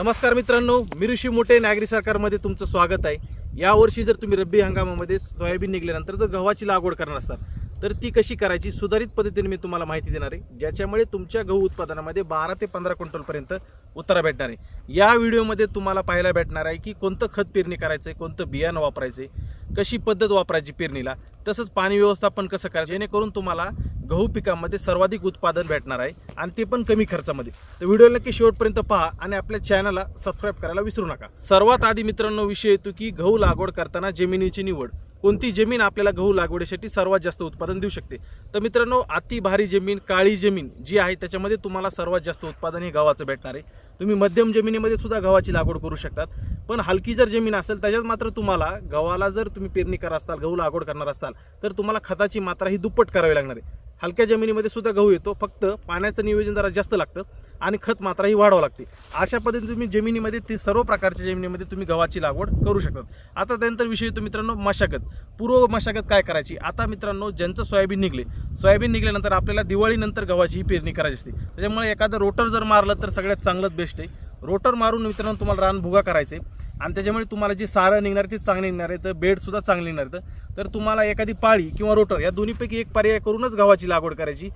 नमस्कार मित्रांनो मी ऋषी मोठे नागरी सरकारमध्ये तुमचं स्वागत आहे. यावर्षी जर तुम्ही रब्बी हंगामामध्ये सोयाबीन निघल्यानंतर जर गव्हाची लागवड करणार असाल तर ती कशी करायची सुधारित पद्धतीने मी तुम्हाला माहिती देणार आहे ज्याच्यामुळे तुमच्या गहू उत्पादनामध्ये बारा ते पंधरा क्विंटलपर्यंत उतारा भेटणार आहे. या व्हिडिओमध्ये तुम्हाला पाहायला भेटणार आहे की कोणतं खत पेरणी करायचं आहे कोणतं बियाणं वापरायचं आहे कशी पद्धत वापरायची पेरणीला तसंच पाणी व्यवस्थापन कसं करायचं जेणेकरून तुम्हाला गहू पिकामध्ये सर्वाधिक उत्पादन भेटणार आहे आणि ते पण कमी खर्चामध्ये. तर व्हिडिओ नक्की शेवटपर्यंत पहा आणि आपल्या चॅनलला सबस्क्राईब करायला विसरू नका. सर्वात आधी मित्रांनो विषय येतो की गहू लागवड करताना जमिनीची निवड. कोणती जमीन आपल्याला गहू लागवडीसाठी सर्वात जास्त उत्पादन देऊ शकते? तर मित्रांनो अति भारी जमीन काळी जमीन जी आहे त्याच्यामध्ये तुम्हाला सर्वात जास्त उत्पादन हे गव्हाचं भेटणार आहे. तुम्ही मध्यम जमिनीमध्ये सुद्धा गव्हाची लागवड करू शकतात. पण हलकी जर जमीन असेल त्याच्यात मात्र तुम्हाला गव्हाला जर तुम्ही पेरणी करत असाल गहू लागवड करणार असाल तर तुम्हाला खताची मात्रा ही दुप्पट करावी लागणार आहे. हलक्या जमिनीमध्ये सुद्धा गहू येतो. फक्त पाण्याचं नियोजन जरा जास्त लागतं आणि खत मात्रा ही वाढवावं लागते. अशा पद्धतीने तुम्ही जमिनीमध्ये ती सर्व प्रकारच्या जमिनीमध्ये तुम्ही गव्हाची लागवड करू शकता. आता त्यानंतर विषय येतो मित्रांनो मशागत. पूर्व मशागत काय करायची? आता मित्रांनो ज्यांचं सोयाबीन निघले सोयाबीन निघल्यानंतर आपल्याला दिवाळीनंतर गव्हाची ही पेरणी करायची असते. त्याच्यामुळे एखादं रोटर जर मारलं तर सगळ्यात चांगलंच बेस्ट आहे. रोटर मारून मित्रांनो तुम्हाला रान भुगा करायचे. आणि त्याच्यामुळे तुम्हाला जे सारं निघणार ती ते चांगले निघणार आहे. तर बेडसुद्धा चांगले निघणार आहेत तर तुम्हाला एखादी पाळी किंवा रोटर या दोन्हीपैकी एक पर्याय करूनच गव्हाची लागवड करायची.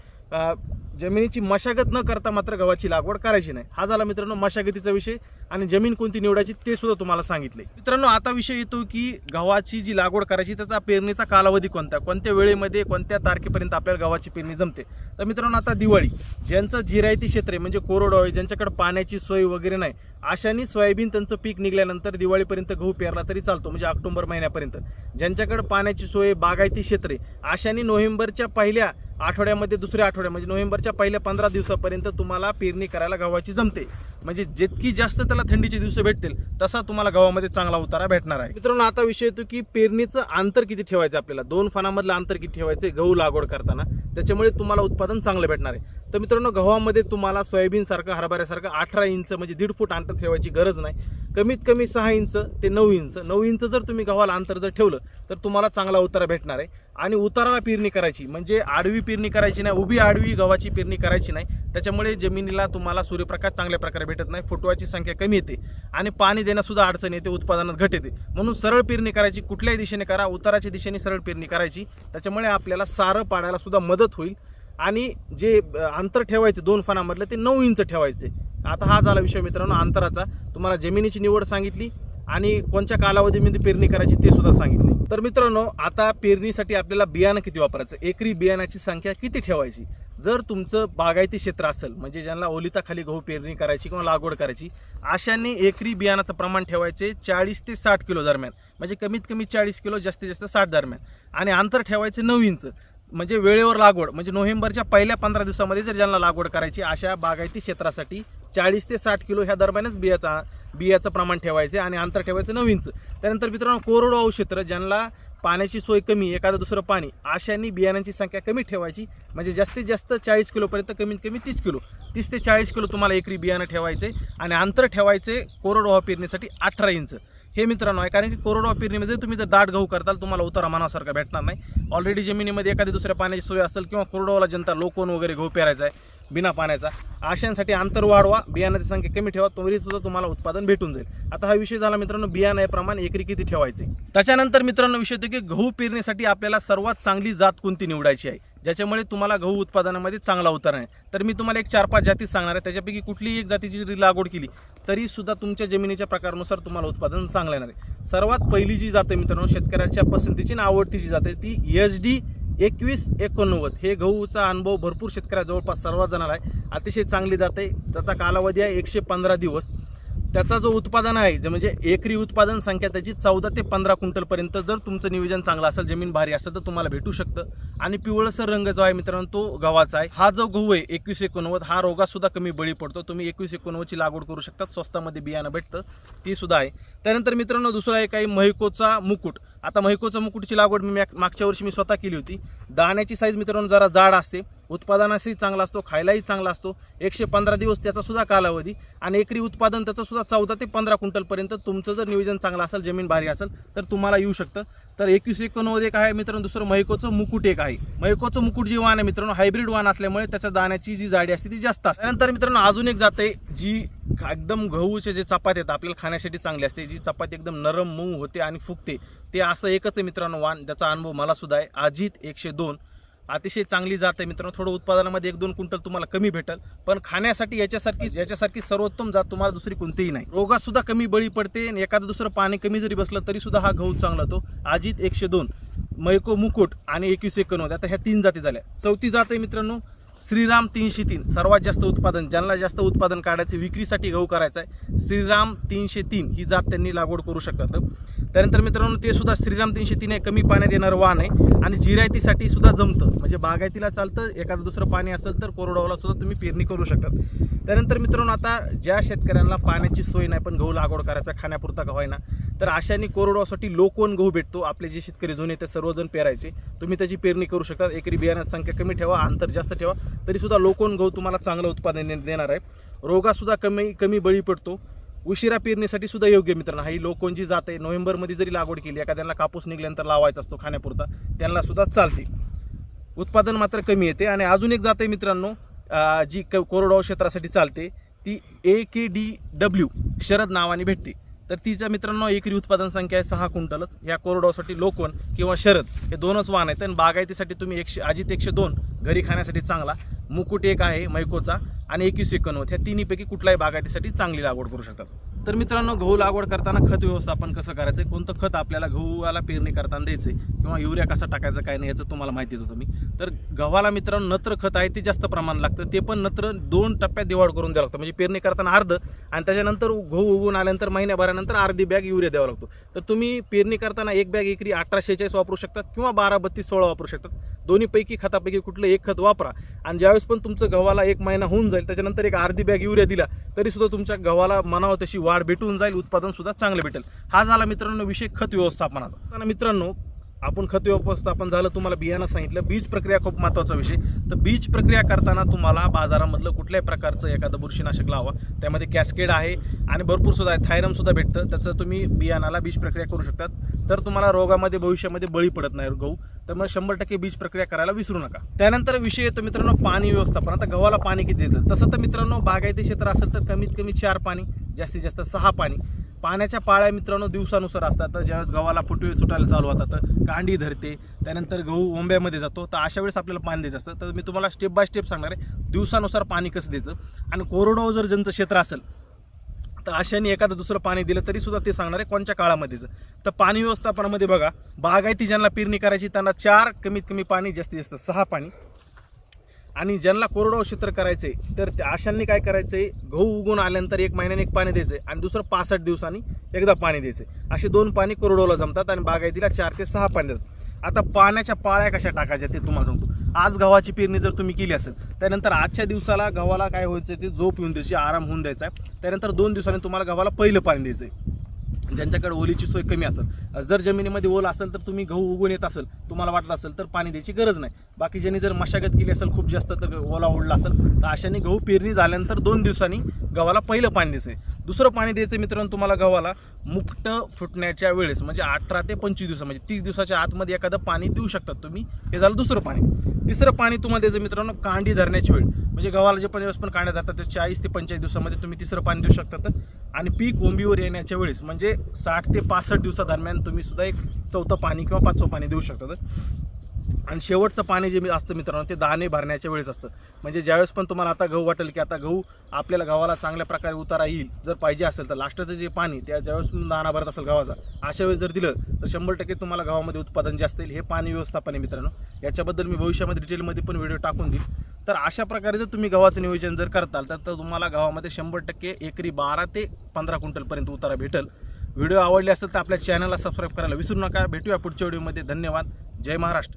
जमिनीची मशागत न करता मात्र गव्हाची लागवड करायची नाही. हा झाला मित्रांनो मशागतीचा विषय आणि जमीन कोणती निवडायची ते सुद्धा तुम्हाला सांगितले. मित्रांनो आता विषय येतो की गव्हाची जी लागवड करायची त्याचा पेरणीचा कालावधी कोणता? कोणत्या वेळेमध्ये कोणत्या तारखेपर्यंत आपल्याला गव्हाची पेरणी जमते? तर मित्रांनो आता दिवाळी. ज्यांचं जिरायती क्षेत्र आहे म्हणजे कोरडवाळू आहे ज्यांच्याकडे पाण्याची सोय वगैरे नाही अशाने सोयाबीन त्यांचं पीक निघाल्यानंतर दिवाळीपर्यंत गहू पेरला तरी चालतो म्हणजे ऑक्टोबर महिन्यापर्यंत. ज्यांच्याकडे पाण्याची सोय बागायती क्षेत्रे आहे अशाने नोव्हेंबरच्या पहिल्या आठवड्यामध्ये दुसऱ्या आठवड्या म्हणजे नोव्हेंबरच्या पहिल्या पंधरा दिवसापर्यंत तुम्हाला पेरणी करायला गव्हाची जमते. म्हणजे जितकी जास्त त्याला थंडीचे दिवस भेटतील तसा तुम्हाला गव्हामध्ये चांगला उतारा भेटणार आहे. मित्रांनो आता विषय येतो की पेरणीचं अंतर किती ठेवायचं आपल्याला? दोन फणामधलं अंतर किती ठेवायचं गहू लागवड करताना? त्याच्यामुळे तुम्हाला उत्पादन चांगलं भेटणार आहे. तर मित्रांनो गव्हामध्ये तुम्हाला सोयाबीनसारखं हरभऱ्यासारखं अठरा इंच म्हणजे दीड फूट अंतर ठेवायची गरज नाही. कमीत कमी सहा इंच ते नऊ इंच. नऊ इंच जर तुम्ही गव्हाला अंतर जर ठेवलं तर तुम्हाला चांगला उतारा भेटणार आहे. आणि उताराला पेरणी करायची म्हणजे आडवी पेरणी करायची नाही उभी आडवी गव्हाची पेरणी करायची नाही. त्याच्यामुळे जमिनीला तुम्हाला सूर्यप्रकाश चांगल्या प्रकारे भेटत नाही फुटवाची संख्या कमी येते आणि पाणी देण्यासुद्धा अडचण येते उत्पादनात घट येते. म्हणून सरळ पेरणी करायची कुठल्याही दिशेने करा उताराच्या दिशेने सरळ पेरणी करायची. त्याच्यामुळे आपल्याला सारं पाडायला सुद्धा मदत होईल. आणि जे अंतर ठेवायचं दोन फणामधलं ते नऊ इंच ठेवायचे. आता हा झाला विषय मित्रांनो अंतराचा. तुम्हाला जमिनीची निवड सांगितली आणि कोणत्या कालावधीमध्ये पेरणी करायची ते सुद्धा सांगितले. तर मित्रांनो आता पेरणीसाठी आपल्याला बियाणं किती वापरायचं? एकरी बियाणाची संख्या किती ठेवायची? जर तुमचं बागायती क्षेत्र असेल म्हणजे ज्यांना ओलिताखाली गहू पेरणी करायची किंवा लागवड करायची अशांनी एकरी बियाणाचं प्रमाण ठेवायचे चाळीस ते साठ किलो दरम्यान. म्हणजे कमीत कमी चाळीस किलो जास्तीत जास्त साठ दरम्यान. आणि अंतर ठेवायचे नऊ इंच. म्हणजे वेळेवर लागवड म्हणजे नोव्हेंबरच्या पहिल्या पंधरा दिवसामध्ये जर ज्यांना लागवड करायची अशा बागायती क्षेत्रासाठी चाळीस ते साठ किलो ह्या दरम्यानच बियाचा बियाचं प्रमाण ठेवायचं आणि अंतर ठेवायचं नऊ इंच त्यानंतर मित्रांनो कोरडवाहू क्षेत्र ज्यांना पाण्याची सोय कमी एखादं दुसरं पाणी अशांनी बियाणांची संख्या कमी ठेवायची. म्हणजे जास्तीत जास्त चाळीस किलोपर्यंत कमीत कमी तीस किलो. तीस ते चाळीस किलो तुम्हाला एकरी बियाणं ठेवायचे आणि अंतर ठेवायचे कोरडवाहू पेरणीसाठी अठरा इंच. हे मित्रांनो आहे कारण की कोरडवाहू पेरणीमध्ये तुम्ही जर दाट गहू करताल तुम्हाला उतारा मनासारखा भेटणार नाही. ऑलरेडी जमिनीमध्ये एखादी दुसऱ्या पाण्याची सोय असेल किंवा कोरडवाला जनता लोकोन वगैरे गहू पेरायचा आहे बिना पाण्याचा. आशांसाठी अंतर वाढवा बियाणाची संख्या कमी ठेवा तोवरी सुद्धा तुम्हाला उत्पादन भेटून जाईल. आता हा विषय झाला मित्रांनो बियाणं प्रमाण एकरी किती ठेवायचे? त्याच्यानंतर मित्रांनो विषय होतो की गहू पेरणीसाठी आपल्याला सर्वात चांगली जात कोणती निवडायची आहे? ज्याच्यामुळे तुम्हाला गहू उत्पादनामध्ये चांगला उतार आहे. तर मी तुम्हाला एक चार पाच जाती सांगणार आहे. त्याच्यापैकी कुठलीही एक जातीची जरी लागवड केली तरी सुद्धा तुमच्या जमिनीच्या प्रकारानुसार तुम्हाला उत्पादन चांगलं येणार आहे. सर्वात पहिली जी जात आहे मित्रांनो शेतकऱ्याच्या पसंतीची आणि आवडतीची जात आहे ती एच डी एकवीस एकोणनव्वद. हे गहूचा अनुभव भरपूर शेतकऱ्या जवळपास सर्वात जणांना आहे. अतिशय चांगली जात आहे. त्याचा कालावधी आहे एकशे पंधरा दिवस. त्याचा जो उत्पादन आहे जे म्हणजे एकरी उत्पादन संख्या त्याची चौदा ते पंधरा क्विंटलपर्यंत जर तुमचं नियोजन चांगलं असेल जमीन भारी असेल तर तुम्हाला भेटू शकतं. आणि पिवळसर रंग जो आहे मित्रांनो तो गव्हाचा आहे. हा जो गहू आहे एकवीस एकोणवद हा रोगासुद्धा कमी बळी पडतो. तुम्ही एकवीस एकोणवदची लागवड करू शकता स्वस्तामध्ये बियाणं भेटतं ती सुद्धा आहे. त्यानंतर मित्रांनो दुसरा एक आहे महिकोचा मुकुट. आता महिकोचा मुकुटची लागवड मी मॅ मागच्या वर्षी मी स्वतः केली होती. दाण्याची साईज मित्रांनो जरा जाड असते. उत्पादनासही चांगला असतो खायलाही चांगला असतो. एकशे पंधरा दिवस त्याचा सुद्धा कालावधी आणि एकरी उत्पादन त्याचं सुद्धा चौदा ते पंधरा क्विंटलपर्यंत तुमचं जर नियोजन चांगलं असेल जमीन भारी असेल तर तुम्हाला येऊ शकतं. तर एकवीस एकोणनव्वद एक आहे मित्रांनो दुसरं महिकोचं मुकुट एक आहे. महिकोचं मुकुट जे वाण आहे मित्रांनो हायब्रिड वाण असल्यामुळे त्याच्या दाण्याची जी जाडी असते ती जास्त असते. त्यानंतर मित्रांनो अजून एक जाते आहे जी एकदम गहूचे जे चपाती आहेत आपल्याला खाण्यासाठी चांगली असते जी चपाती एकदम नरम मऊ होते आणि फुगते. ते असं एकच आहे मित्रांनो वाण ज्याचा अनुभव मला सुद्धा आहे. अजित एकशे दोन. अतिशय चांगली जात आहे मित्रांनो. थोडं उत्पादनामध्ये एक दोन क्विंटल तुम्हाला कमी भेटल. पण खाण्यासाठी याच्यासारखी याच्यासारखी सर्वोत्तम जात तुम्हाला दुसरी कोणतीही नाही. रोगात सुद्धा कमी बळी पडते आणि एखादं दुसरं पाणी कमी जरी बसलं तरी सुद्धा हा गहू चांगला तो. अजित एकशे दोन मैको मुकुट आणि एकवीस एकोणवद आता ह्या तीन जाती झाल्या. चौथी जात आहे मित्रांनो श्रीराम तीनशे तीन. सर्वात जास्त उत्पादन ज्यांना जास्त उत्पादन काढायचं विक्रीसाठी गहू करायचा आहे श्रीराम तीनशे तीन ही जात त्यांनी लागवड करू शकतात. त्यानंतर मित्रांनो ते सुद्धा श्रीराम तीनशे तीन हे कमी पाण्यात येणारं वाहन आहे आणि जिरायतीसाठी सुद्धा जमतं. म्हणजे बागायतीला चालतं एखादं दुसरं पाणी असेल तर कोरडवाला सुद्धा तुम्ही पेरणी करू शकतात. त्यानंतर मित्रांनो आता ज्या शेतकऱ्यांना पाण्याची सोय नाही पण गहू लागवड करायचा खाण्यापुरता गहू आहे ना तर अशाने कोरडवासाठी लोकवन गहू भेटतो. आपले जे शेतकरी जुने ते सर्वजण पेरायचे. तुम्ही त्याची पेरणी करू शकता. एकरी बियाण्याची संख्या कमी ठेवा अंतर जास्त ठेवा. तरीसुद्धा लोकवन गहू तुम्हाला चांगलं उत्पादन दे- देणार आहे. रोगासुद्धा कमी कमी बळी पडतो. उशिरा पेरणीसाठी सुद्धा योग्य आहे मित्रांनो. ही लोकवनची जात आहे नोव्हेंबरमध्ये जरी लागवड केली एखाद्याला कापूस निघल्यानंतर लावायचा असतो खाण्यापुरता त्यांना सुद्धा चालते. उत्पादन मात्र कमी येते. आणि अजून एक जात आहे मित्रांनो जी क कोरडवाहू क्षेत्रासाठी चालते ती A K D W Sharad नावाने भेटते. तर तिच्या मित्रांनो एकरी उत्पादन संख्या आहे सहा क्विंटलच. या कोरडवासाठी लोकवन किंवा शरद हे दोनच वाहन आहेत. आणि बागायतीसाठी तुम्ही एकशे अजित एकशे दोन घरी खाण्यासाठी चांगला मुकुट एक आहे मैकोचा आणि एकवीस एकोणवद ह्या तिन्हीपैकी कुठल्याही बागायतीसाठी चांगली लागवड करू शकतात. तर मित्रांनो गहू लागवड करताना खत व्यवस्थापन कसं करायचं? कोणतं खत आपल्याला गहूला पेरणी करताना द्यायचं? किंवा युरिया कसा टाकायचं काय नाही याचं तुम्हाला माहिती देतो मी. तर गव्हाला मित्रांनो नत्र खत आहे ते जास्त प्रमाण लागतं. ते पण नत्र दोन टप्प्यात दिवाळ करून द्यावं लागतं. म्हणजे पेरणी करताना अर्ध आणि त्याच्यानंतर गहू उगवून आल्यानंतर महिन्याभरानंतर अर्धी बॅग युरिया द्यावा लागतो. तर तुम्ही पेरणी करताना एक बॅग एकरी अठरा शेहेचाळीस वापरू शकतात किंवा बारा बत्तीस सोळा वापरू शकतात. दोन्हीपैकी खतापैकी कुठलं एक खत वापरा. आणि ज्यावेळेस पण तुमचं गव्हाला एक महिना होऊन जाईल त्याच्यानंतर एक अर्धी बॅग युरिया दिला तरीसुद्धा तुमच्या गव्हाला मनावं तशी वाढ भेटून जाईल उत्पादन सुद्धा चांगलं भेटेल. हा झाला मित्रांनो विषय खत व्यवस्थापनाचा. आणि मित्रांनो आपण खत व्यवस्थापन झालं तुम्हाला बियाणं सांगितलं बीज प्रक्रिया खूप महत्त्वाचा विषय. तर बीज प्रक्रिया करताना तुम्हाला बाजारामधलं कुठल्याही प्रकारचं एखादं बुरशीनाशक लावा. त्यामध्ये कॅस्केड आहे आणि भरपूर सुद्धा आहे. थायरमसुद्धा भेटतं. त्याचं तुम्ही बियाणाला बीज प्रक्रिया करू शकतात. तर तुम्हाला रोगामध्ये भविष्यामध्ये बळी पडत नाही गहू. तर मग शंभर टक्के बीज प्रक्रिया करायला विसरू नका. त्यानंतर विषय येतो मित्रांनो पाणी व्यवस्थापन. आता गव्हाला पाणी किती द्यायचं? तसं तर मित्रांनो बागायती क्षेत्र असेल तर कमीत कमी चार पाणी जास्तीत जास्त सहा पाणी. पाण्याच्या पाळ्या मित्रांनो दिवसानुसार असतात. तर ज्यावेळेस गव्हाला फुटवे सुटायला चालू होतात कांडी धरते त्यानंतर गहू ओंब्यामध्ये जातो. तर अशा वेळेस आपल्याला पाणी द्यायचं असतं. तर मी तुम्हाला स्टेप बाय स्टेप सांगणार आहे. दिवसानुसार पाणी कसं द्यायचं? आणि कोरडवाहू जर ज्यांचं क्षेत्र असेल तर अशाने एखादं दुसरं पाणी दिलं तरी सुद्धा ते सांगणार आहे कोणत्या काळामध्येच तर पाणी व्यवस्थापनामध्ये बघा बागायती ज्यांना पेरणी करायची त्यांना चार कमीत कमी पाणी जास्तीत जास्त सहा पाणी आणि ज्यांना कोरडवाहू क्षेत्र करायचंय तर त्या अशांनी काय करायचंय? गहू उगून आल्यानंतर एक महिन्याने एक पाणी द्यायचंय आणि दुसरं पासष्ट दिवसांनी एकदा पाणी द्यायचंय. असे दोन पाणी कोरडवाला जमतात आणि बागायतीला चार ते सहा पाणी देतात. आता पाण्याच्या पाळ्या कशा टाकायच्या ते तुम्हाला सांगतो. आज गव्हाची पेरणी जर तुम्ही केली असेल त्यानंतर आजच्या दिवसाला गव्हाला काय व्हायचं ते झोप येऊन द्यायची आराम होऊन द्यायचा आहे. त्यानंतर दोन दिवसांनी तुम्हाला गव्हाला पहिलं पाणी द्यायचं आहे ज्यांच्याकडे ओलीची सोय कमी असेल. जर जमिनीमध्ये ओल असेल तर तुम्ही गहू उगवून येत असेल तुम्हाला वाटत असेल तर पाणी द्यायची गरज नाही. बाकी ज्यांनी जर मशागत केली असेल खूप जास्त तर ओला ओढला असेल तर अशाने गहू पेरणी झाल्यानंतर दोन दिवसांनी गव्हाला पहिलं पाणी द्यायचं आहे. दुसरं पाणी द्यायचं मित्रांनो तुम्हाला गव्हाला मुक्त फुटण्याच्या वेळेस म्हणजे अठरा ते पंचवीस दिवस म्हणजे तीस दिवसाच्या आतमध्ये एखादं पाणी देऊ शकतात तुम्ही. हे झालं दुसरं पाणी. तिसरं पाणी तुम्हाला द्यायचं मित्रांनो कांडी धरण्याची वेळ. म्हणजे गव्हाला जे पण पण कांड्या धरतात ते चाळीस ते पंचेचाळीस दिवसामध्ये तुम्ही तिसरं पाणी देऊ शकतात आणि पीक ओंबीवर येण्याच्या वेळेस म्हणजे साठ ते पासष्ट दिवसादरम्यान तुम्ही सुद्धा एक चौथं पाणी किंवा पाचवं पाणी देऊ शकतात आणि शेवटचं पाणी जे मी असतं मित्रांनो ते दाणे भरण्याच्या वेळेस असतं. म्हणजे ज्यावेळेस पण तुम्हाला आता गहू वाटेल की आता गहू आपल्याला गव्हाला चांगल्या प्रकारे उतारा येईल जर पाहिजे असेल तर लास्टचं जे पाणी त्या ज्यावेळेस तुम्ही दाणा भरत असेल गव्हाचा अशा वेळेस जर दिलं तर शंभर टक्के तुम्हाला गव्हामध्ये उत्पादन जे असतील हे पाणी व्यवस्थापन आहे मित्रांनो. याच्याबद्दल मी भविष्यामध्ये डिटेलमध्ये पण व्हिडिओ टाकून देईल. तर अशा प्रकारे जर तुम्ही गव्हाचं नियोजन जर करताल तर तर तुम्हाला गव्हामध्ये शंभर टक्के एकरी बारा ते पंधरा क्विंटलपर्यंत उतारा भेटेल. व्हिडिओ आवडले असेल तर आपल्या चॅनलला सबस्क्राईब करायला विसरू नका. भेटूया पुढच्या व्हिडिओमध्ये धन्यवाद. जय महाराष्ट्र.